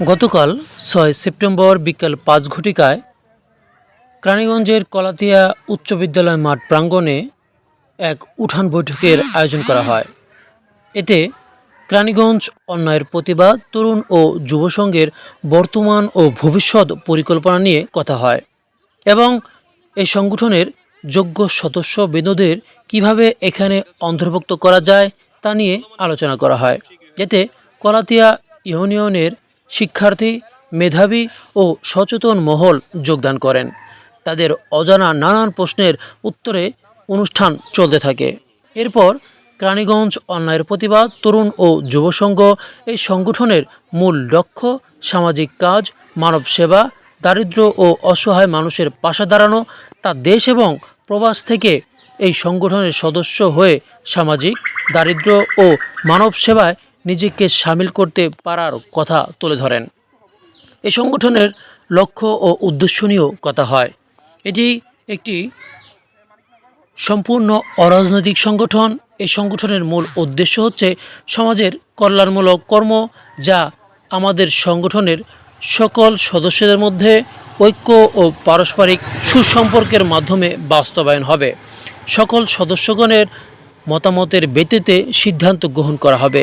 গতকাল ছয় সেপ্টেম্বর বিকেল পাঁচ ঘটিকায় কেরানীগঞ্জের কলাতিয়া উচ্চ বিদ্যালয় মাঠ প্রাঙ্গণে এক উঠান বৈঠকের আয়োজন করা হয়। এতে কেরানীগঞ্জ অন্যায়ের প্রতিবাদ, তরুণ ও যুব সংঘের বর্তমান ও ভবিষ্যৎ পরিকল্পনা নিয়ে কথা হয় এবং এই সংগঠনের যোগ্য সদস্য বিনোদের কীভাবে এখানে অন্তর্ভুক্ত করা যায় তা নিয়ে আলোচনা করা হয়। এতে কলাতিয়া ইউনিয়নের শিক্ষার্থী, মেধাবী ও সচেতন মহল যোগদান করেন। তাদের অজানা নানান প্রশ্নের উত্তরে অনুষ্ঠান চলতে থাকে। এরপর কেরানীগঞ্জ অন্যায়ের প্রতিবাদ, তরুণ ও যুব সংঘ এই সংগঠনের মূল লক্ষ্য সামাজিক কাজ, মানব সেবা দারিদ্র্য ও অসহায় মানুষের পাশে দাঁড়ানো, তা দেশ এবং প্রবাস থেকে এই সংগঠনের সদস্য হয়ে সামাজিক দারিদ্র্য ও মানব সেবায় নিজেকে সামিল করতে পারার কথা তুলে ধরেন। এই সংগঠনের লক্ষ্য ও উদ্দেশ্য নিয়েও কথা হয়। এটি একটি সম্পূর্ণ অরাজনৈতিক সংগঠন। এই সংগঠনের মূল উদ্দেশ্য হচ্ছে সমাজের কল্যাণমূলক কর্ম যা আমাদের সংগঠনের সকল সদস্যদের মধ্যে ঐক্য ও পারস্পরিক সুসম্পর্কের মাধ্যমে বাস্তবায়ন হবে। সকল সদস্যগণের মতামতের ভিত্তিতে সিদ্ধান্ত গ্রহণ করা হবে।